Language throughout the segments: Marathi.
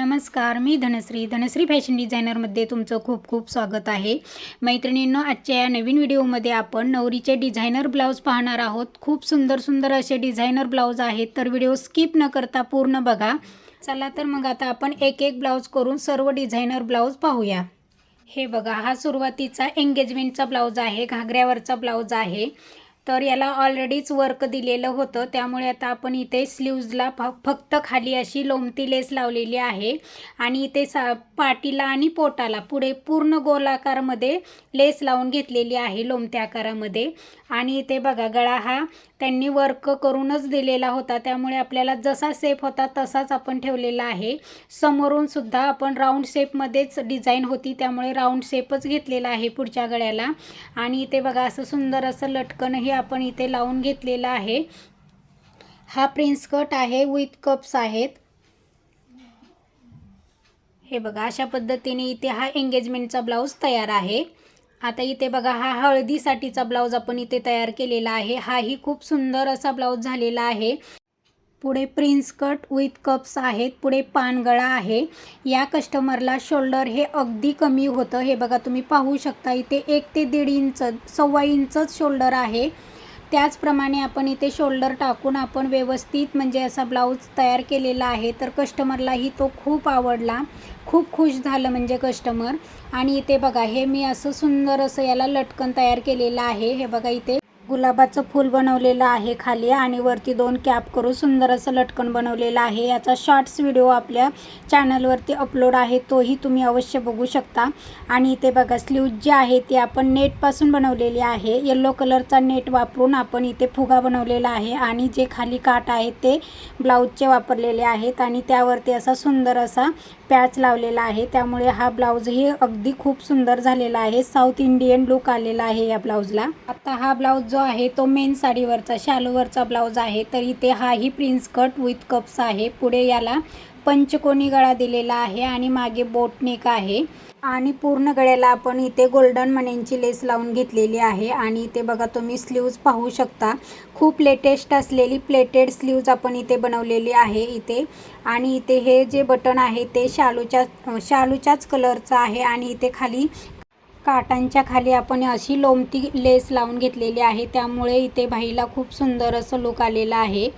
नमस्कार मी धनश्री. धनश्री फॅशन डिझायनरमध्ये तुमचं खूप खूप स्वागत आहे. मैत्रिणींनो आजच्या या नवीन व्हिडिओमध्ये आपण नवरीचे डिझायनर ब्लाऊज पाहणार आहोत. खूप सुंदर सुंदर असे डिझायनर ब्लाऊज आहेत तर व्हिडिओ स्किप न करता पूर्ण बघा. चला तर मग आता आपण एक एक ब्लाऊज करून सर्व डिझायनर ब्लाऊज पाहूया. हे बघा हा सुरुवातीचा एंगेजमेंटचा ब्लाऊज आहे घागऱ्यावरचा ब्लाऊज आहे. तर याला ऑलरेडीच वर्क दिलेलं होतं. त्यामुळे आता आपण इथे स्लीव्जला फ फक्त खाली अशी लोमती लेस लावलेली आहे. आणि इथे सा पाटीला आणि पोटाला पुढे पूर्ण गोलाकारमध्ये लेस लावून घेतलेली आहे लोमत्या आकारामध्ये. आणि इथे बघा गळा हा त्यांनी वर्क करूनच दिलेला होता. त्यामुळे आपल्याला जसा सेप होता तसाच आपण ठेवलेला आहे. समोरून सुद्धा आपण राऊंड शेपमध्येच डिझाईन होती. त्यामुळे राऊंड शेपच घेतलेला आहे पुढच्या गळ्याला. आणि इथे बघा असं सुंदर असं लटकनही आपण इथे लावून घेतलेला आहे. हा प्रिन्स कट आहे विथ कप्स आहेत. हे बघा अशा पद्धतीने इथे हा एंगेजमेंटचा ब्लाऊज तयार आहे. आता इथे बघा हा हळदीसाठीचा ब्लाऊज आपण इथे तयार केलेला आहे. हाही खूप सुंदर असा ब्लाऊज झालेला आहे. पुढे प्रिन्स कट विथ कप्स आहेत पुढे पानगळा आहे. या कस्टमरला शोल्डर हे अगदी कमी होतं. हे बघा तुम्ही पाहू शकता इथे एक ते दीड इंच सव्वा इंचच शोल्डर आहे. त्याचप्रमाणे आपण इथे शोल्डर टाकून आपण व्यवस्थित म्हणजे असा ब्लाऊज तयार केलेला आहे. तर कस्टमरलाही तो खूप आवडला. खूप खुश झालं म्हणजे कस्टमर. आणि इथे बघा हे मी असं सुंदर असं याला लटकन तयार केलेलं आहे. हे बघा इथे गुलाबाचं फूल बनवलेलं आहे खाली आणि वरती दोन कॅप करून सुंदर असं लटकन बनवलेलं आहे. याचा शॉर्ट्स व्हिडिओ आपल्या चॅनलवरती अपलोड आहे तोही तुम्ही अवश्य बघू शकता. आणि इथे बघा स्लीव जी आहे ती आपण नेटपासून बनवलेली आहे. येल्लो कलरचा नेट वापरून आपण इथे फुगा बनवलेला आहे आणि जे खाली काट आहे ते ब्लाऊजचे वापरलेले आहेत आणि त्यावरती असा सुंदर असा पॅच लावलेला आहे. त्यामुळे हा ब्लाऊजही अगदी खूप सुंदर झालेला आहे. साऊथ इंडियन लुक आलेला आहे या ब्लाऊजला आता हा ब्लाऊज जो आहे तो मेन साडीवरचा शालूवरचा ब्लाऊज आहे तर इथे हाही प्रिन्स कट विथ कप्स आहे. पुढे याला पंचकोनी गळा दिलेला आहे आणि मागे बोटनेक आहे. आणि पूर्ण गळ्याला आपण इथे गोल्डन मण्यांची लेस लावून घेतलेली आहे. आणि इथे बघा तुम्ही स्लीव्ज पाहू शकता. खूप लेटेस्ट असलेली प्लेटेड स्लीव्ज आपण इथे बनवलेली आहे इथे. आणि इथे हे जे बटन आहे ते शालूच्या शालूच्याच कलरचं आहे. आणि इथे खाली काटांच्या खाली आपण अशी लोमती लेस लावून घेतलेली आहे. त्यामुळे इथे बाईला खूप सुंदर असं लुक आलेलं आहे.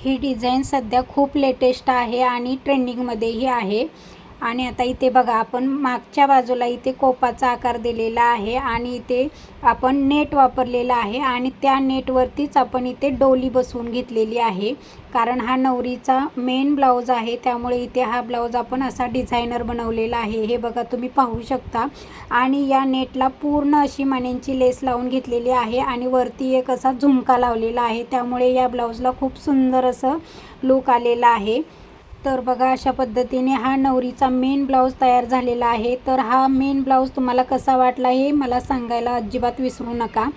ही डिझाईन सध्या खूप लेटेस्ट आहे आणि ट्रेंडिंगमध्येही आहे. आणि आता इथे बघा आपण मागच्या बाजूला इथे कोपाचा आकार दिलेला आहे आणि इथे आपण नेट वापरलेला आहे आणि त्या नेटवरतीच आपण इथे डोली बसवून घेतलेली आहे. कारण हा नवरीचा मेन ब्लाऊज आहे त्यामुळे इथे हा ब्लाऊज आपण असा डिझायनर बनवलेला आहे हे बघा तुम्ही पाहू शकता. आणि या नेटला पूर्ण अशी माण्यांची लेस लावून घेतलेली आहे आणि वरती एक असा झुमका लावलेला आहे त्यामुळे या ब्लाऊजला खूप सुंदर असं लुक आलेला आहे. तर बघा अशा पद्धतीने हा नवरीचा मेन ब्लाऊज तयार झालेला आहे. तर हा मेन ब्लाऊज तुम्हाला कसा वाटला हे मला सांगायला अजिबात विसरू नका.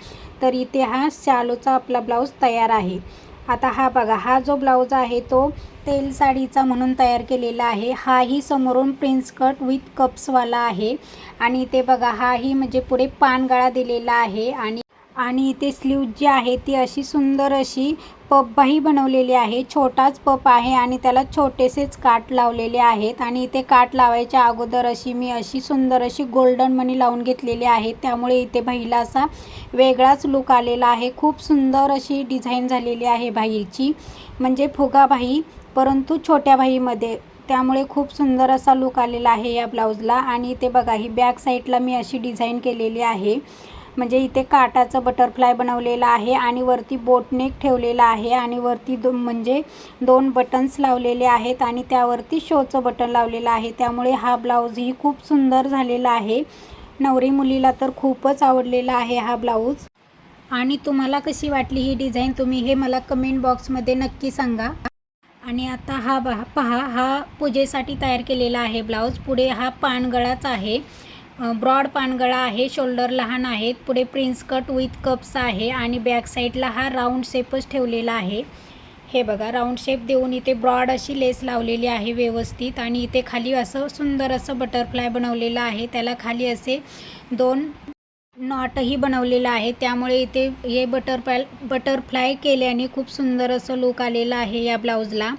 तर इथे हा शालूचा आपला ब्लाऊज तयार आहे. आता हा बघा हा जो ब्लाऊज आहे तो तेल साडीचा म्हणून तयार केलेला आहे. हाही समोरून प्रिन्स कट विथ कप्सवाला आहे. आणि इथे बघा हाही म्हणजे पुढे पानगळा दिलेला आहे. आणि आणि इथे स्लीव जी आहे ती अशी सुंदर अशी पपबाही बनवलेली आहे. छोटाच पप आहे आणि त्याला छोटेसेच काट लावलेले आहेत. आणि इथे काट लावायच्या अगोदर अशी मी अशी सुंदर अशी गोल्डन मनी लावून घेतलेली आहे. त्यामुळे इथे भाईला असा वेगळाच लुक आलेला आहे. खूप सुंदर अशी डिझाईन झालेली आहे भाईची म्हणजे फुगा भाई परंतु छोट्या भाईमध्ये त्यामुळे खूप सुंदर असा लुक आलेला आहे या ब्लाऊजला आणि इथे बघा ही बॅक साईडला मी अशी डिझाईन केलेली आहे. म्हणजे इथे काटाचं बटरफ्लाय बनवलेलं आहे आणि वरती बोटनेक ठेवलेला आहे आणि वरती दो म्हणजे दोन बटन्स लावलेले आहेत आणि त्यावरती शोचं बटन लावलेलं आहे. त्यामुळे हा ब्लाऊजही खूप सुंदर झालेला आहे. नवरी मुलीला तर खूपच आवडलेला आहे हा ब्लाऊज आणि तुम्हाला कशी वाटली ही डिझाईन तुम्ही हे मला कमेंट बॉक्समध्ये नक्की सांगा. आणि आता हा बहा पहा हा पूजेसाठी तयार केलेला आहे ब्लाऊज पुढे हा पानगळाच आहे. ब्रॉड पानगळा आहे शोल्डर लहान आहेत पुढे प्रिन्स कट विथ कप्स आहे आणि बॅक साईडला हा राऊंड शेपच ठेवलेला आहे. हे बघा राऊंड शेप देऊन इथे ब्रॉड अशी लेस लावलेली आहे व्यवस्थित आणि इथे खाली असं सुंदर असं बटरफ्लाय बनवलेलं आहे. त्याला खाली असे दोन नॉटही बनवलेलं आहे. त्यामुळे इथे हे बटरफ्लाय बटरफ्लाय केल्याने खूप सुंदर असं लुक आलेलं आहे या ब्लाऊजला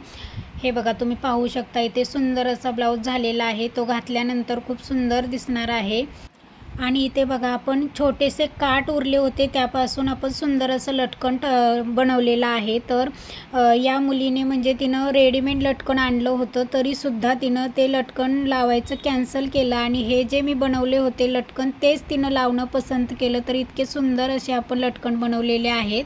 हे बघा तुम्ही पाहू शकता इथे सुंदर असा ब्लाऊज झालेला आहे. तो घातल्यानंतर खूप सुंदर दिसणार आहे. आणि इथे बघा आपण छोटेसे काठ उरले होते त्यापासून आपण सुंदर असं लटकन बनवलेलं आहे. तर या मुलीने म्हणजे तिनं रेडीमेड लटकन आणलं होतं तरीसुद्धा तिनं ते लटकन लावायचं कॅन्सल केलं. आणि हे जे मी बनवले होते लटकन तेच तिनं लावणं पसंत केलं. तर इतके सुंदर असे आपण लटकन बनवलेले आहेत.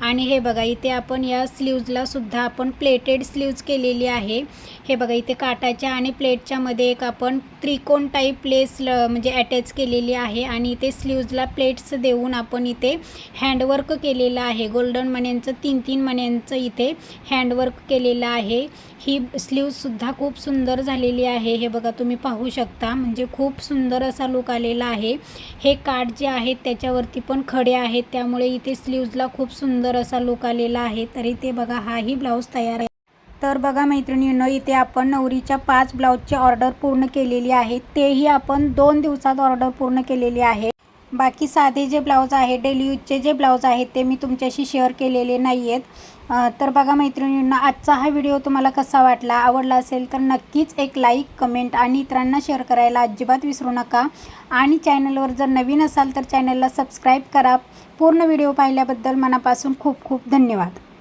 आणि हे बघा इथे आपण या स्लीव्जला सुद्धा आपण प्लेटेड स्लीव्ज केलेली आहे. हे बघा इथे काटाच्या आणि प्लेटच्या मध्ये एक आपण त्रिकोण टाईप लेस ल म्हणजे अटॅच केलेली आहे आणि इथे स्लीव्जला प्लेट्स देऊन आपण इथे हँडवर्क केलेलं आहे. गोल्डन मण्यांचं तीन तीन मण्यांचं इथे हँडवर्क केलेलं आहे. ही स्लीवसुद्धा खूप सुंदर झालेली आहे. हे बघा तुम्ही पाहू शकता. म्हणजे खूप सुंदर असा लुक आलेला आहे. हे काठ जे आहेत त्याच्यावरती पण खडे आहेत. त्यामुळे इथे स्लीव्जला खूप सुंदर असा लुक आलेला आहे तरी ते बघा हाही ब्लाऊज तयार आहे. तर बघा मैत्रिणींनो इथे आपण नवरीच्या पाच ब्लाऊजची ऑर्डर पूर्ण केलेली आहे. तेही आपण दोन दिवसात ऑर्डर पूर्ण केलेली आहे. बाकी साधे जे ब्लाऊज आहे डेली यूजचे जे ब्लाऊज आहेत ते मी तुमच्याशी शेअर केलेले नाही आहेत तर बघा मैत्रिणींना आजचा हा व्हिडिओ तुम्हाला कसा वाटला आवडला असेल तर नक्कीच एक लाईक कमेंट आणि इतरांना शेअर करायला अजिबात विसरू नका. आणि चॅनलवर जर नवीन असाल तर चॅनलला सबस्क्राईब करा. पूर्ण व्हिडिओ पाहिल्याबद्दल मनापासून खूप खूप धन्यवाद.